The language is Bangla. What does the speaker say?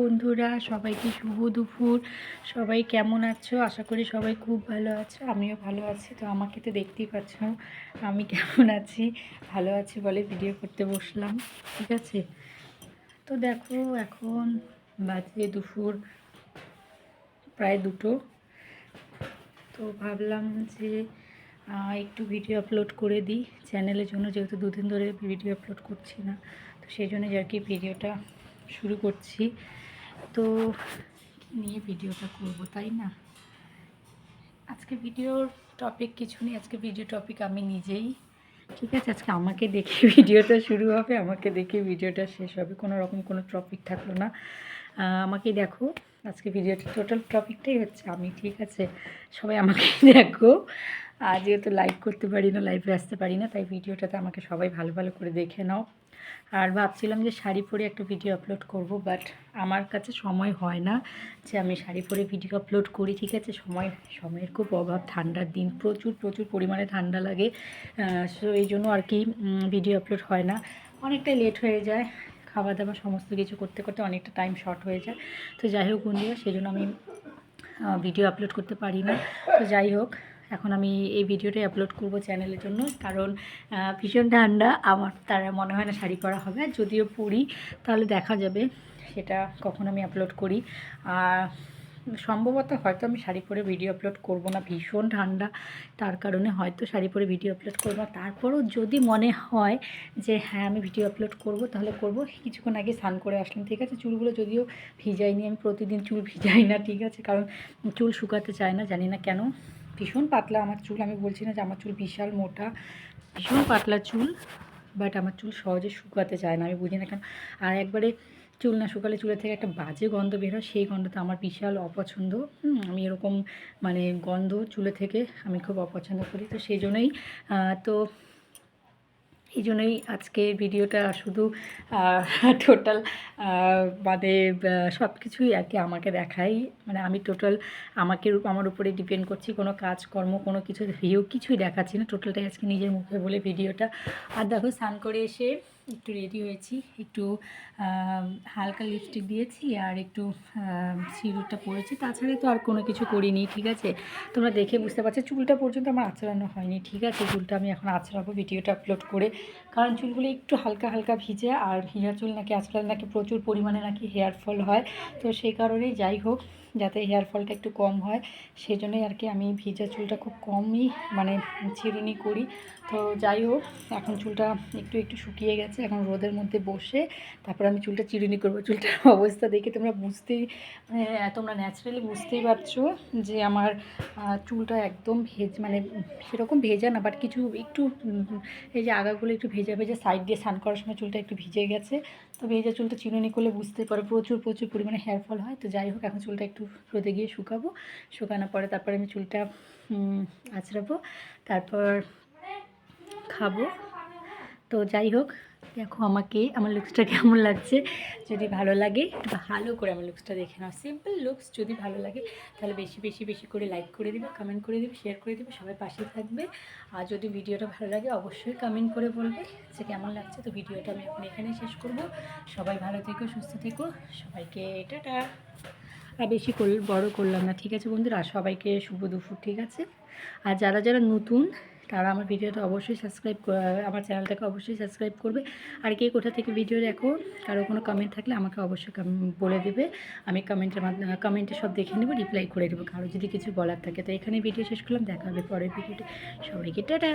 বন্ধুরা, সবাইকে শুভ দুপুর। সবাই কেমন আছো? আশা করি সবাই খুব ভালো আছো। আমিও ভালো আছি। তো আমাকে তো দেখতেই পাচ্ছ, আমি কেমন আছি? ভালো আছি বলে ভিডিও করতে বসলাম, ঠিক আছে? তো দেখো, এখন বাজে দুপুর, প্রায় দুটো। তো ভাবলাম যে একটু ভিডিও আপলোড করে দিই। চ্যানেলের জন্য যেহেতু দুদিন ধরে ভিডিও আপলোড করছি না, তো সেই জন্য আর কি ভিডিওটা শুরু করছি। তো নিয়ে ভিডিওটা করব তাই না? আজকে ভিডিওর টপিক কিছু নেই আজকে ভিডিও টপিক আমি নিজেই। ঠিক আছে আজকে আমাকে দেখে ভিডিওটা শুরু হবে আমাকে দেখে ভিডিওটা শেষ হবে কোনো রকম কোনো টপিক থাকল না। আহ, আমাকেই দেখো আজকে ভিডিওটা টোটাল টপিকটাই হচ্ছে আমি ঠিক আছে? সবাই আমাকে দেখো। আর যেহেতু লাইভ করতে পারি না লাইভে আসতে পারি না তাই ভিডিওটাতে আমাকে সবাই ভালো ভালো করে দেখে নাও। আর ভাবছিলাম যে শাড়ি পরে একটা ভিডিও আপলোড করব বাট আমার কাছে সময় হয় না যে আমি শাড়ি পরে ভিডিও আপলোড করি, ঠিক আছে? সময়, সময়ের খুব অভাব, ঠান্ডার দিন, প্রচুর প্রচুর পরিমাণে ঠান্ডা লাগে সো এই জন্য আর কি ভিডিও আপলোড হয় না। অনেকটাই লেট হয়ে যায় খাওয়া দাওয়া সমস্ত কিছু করতে করতে অনেকটা টাইম শর্ট হয়ে যায়। তো যাই হোক বন্ধুরা, সেই জন্য আমি ভিডিও আপলোড করতে পারি না। তো যাই হোক এখন আমি এই ভিডিওটাই আপলোড করব চ্যানেলের জন্য। কারণ ভীষণ ঠান্ডা, আমার তারা মনে হয় না শাড়ি পরা হবে। আর যদিও পরি, তাহলে দেখা যাবে, সেটা কখন আমি আপলোড করি। আর সম্ভবত হয়তো আমি শাড়ি পরে ভিডিও আপলোড করব না, ভীষণ ঠান্ডা। তার কারণে হয়তো শাড়ি পরে ভিডিও আপলোড করব না। তারপরও যদি মনে হয় যে হ্যাঁ আমি ভিডিও আপলোড করব, তাহলে করব। কিছুক্ষণ আগে স্নান করে আসলাম, ঠিক আছে? চুলগুলো যদিও ভিজাইনি, আমি প্রতিদিন চুল ভিজাই না, ঠিক আছে? কারণ চুল শুকাতে চায় না, জানি না কেন। ভীষণ পাতলা আমার চুল, আমি বলছি না যে আমার চুল বিশাল মোটা, ভীষণ পাতলা চুল বাট আমার চুল সহজে শুকাতে চায় না, আমি বুঝি না কেন। আর একবারে চুল না শুকালে চুলের থেকে একটা বাজে গন্ধ বের হয়, সেই গন্ধটা আমার বিশাল অপছন্দ। আমি এরকম মানে গন্ধ চুলে থেকে আমি খুব অপছন্দ করি, তো সেই জন্যই তো এই জন্যই আজকে ভিডিওটা শুধু টোটাল বাদে সব কিছুই আর কি আমাকে দেখাই। মানে আমি টোটাল আমাকে আমার উপরে ডিপেন্ড করছি। কোনো কাজকর্ম, কোনো কিছু, ভিউ কিছুই দেখাচ্ছি না। টোটালটাই আজকে নিজের মুখে বলে ভিডিওটা। আর দেখো, স্নান করে এসে একটু রেডি হয়েছি, একটু হালকা লিপস্টিক দিয়েছি আর একটু সিঁদুরটা পরেছি। তাছাড়া তো আর কোনো কিছু করিনি, ঠিক আছে? তোমরা দেখে বুঝতে পারছ, চুলটা পর্যন্ত আমার আঁচড়ানো হয়নি, ঠিক আছে? চুলটা আমি এখন আঁচড়াবো ভিডিওটা আপলোড করে। কারণ চুলগুলো একটু হালকা হালকা ভিজে, আর ভিজা চুল নাকি আঁচড়ালে নাকি প্রচুর পরিমাণে নাকি হেয়ার ফল হয়। তো সেই কারণেই যাই হোক, যাতে হেয়ার ফলটা একটু কম হয় সেই জন্যই আর কি আমি ভিজা চুলটা খুব কমই মানে চিরুনি করি। তো যাই হোক, এখন চুলটা একটু একটু শুকিয়ে গেছে। এখন রোদের মধ্যে বসে তারপর আমি চুলটা চিরুনি করব। চুলটার অবস্থা দেখে তোমরা বুঝতেই মানে তোমরা ন্যাচারালি বুঝতেই পারছ যে আমার চুলটা একদম ভেজ মানে সেরকম ভেজা না বাট কিছু একটু এই যে আগাগুলো একটু ভেজা ভেজা সাইড দিয়ে স্নান করার সময় চুলটা একটু ভিজে গেছে। তো ভেজা চুলটা চিরুনি করলে বুঝতে পারো প্রচুর প্রচুর পরিমাণে হেয়ার ফল হয়। তো যাই হোক এখন চুলটা একটু রোদে গিয়ে শুকাবো। শুকানোর পরে তারপরে আমি চুলটা উম, আঁচড়াবো তারপর খাব। তো যাই হোক, দেখো আমাকে, আমার লুকসটা কেমন লাগছে? যদি ভালো লাগে ভালো করে আমার লুকসটা দেখে নাও। সিম্পল লুকস যদি ভালো লাগে, তাহলে বেশি বেশি বেশি করে লাইক করে দিবে কমেন্ট করে দিবে শেয়ার করে দিবে, সবাই পাশে থাকবে। আর যদি ভিডিওটা ভালো লাগে, অবশ্যই কমেন্ট করে বলবে যে কেমন লাগছে। তো ভিডিওটা আমি এখন এখানেই শেষ করব। সবাই ভালো থেকো, সুস্থ থেকো। সবাইকে টাটা। আর বেশি কর, বড় করলাম না, ঠিক আছে বন্ধুরা? সবাইকে শুভ দুপুর, ঠিক আছে? আর যারা যারা নতুন তারা আমার ভিডিওটা অবশ্যই সাবস্ক্রাইব আমার চ্যানেলটাকে অবশ্যই সাবস্ক্রাইব করবে। আর কে কোথা থেকে ভিডিও দেখো, কারও কোনো কমেন্ট থাকলে আমাকে অবশ্যই বলে দেবে। আমি কমেন্টের মাধ্যমে কমেন্টে সব দেখে নেব রিপ্লাই করে দেবো। কারও যদি কিছু বলার থাকে। তো এখানে ভিডিও শেষ করলাম, দেখা হবে পরের ভিডিওটি সবাইকে টাটা!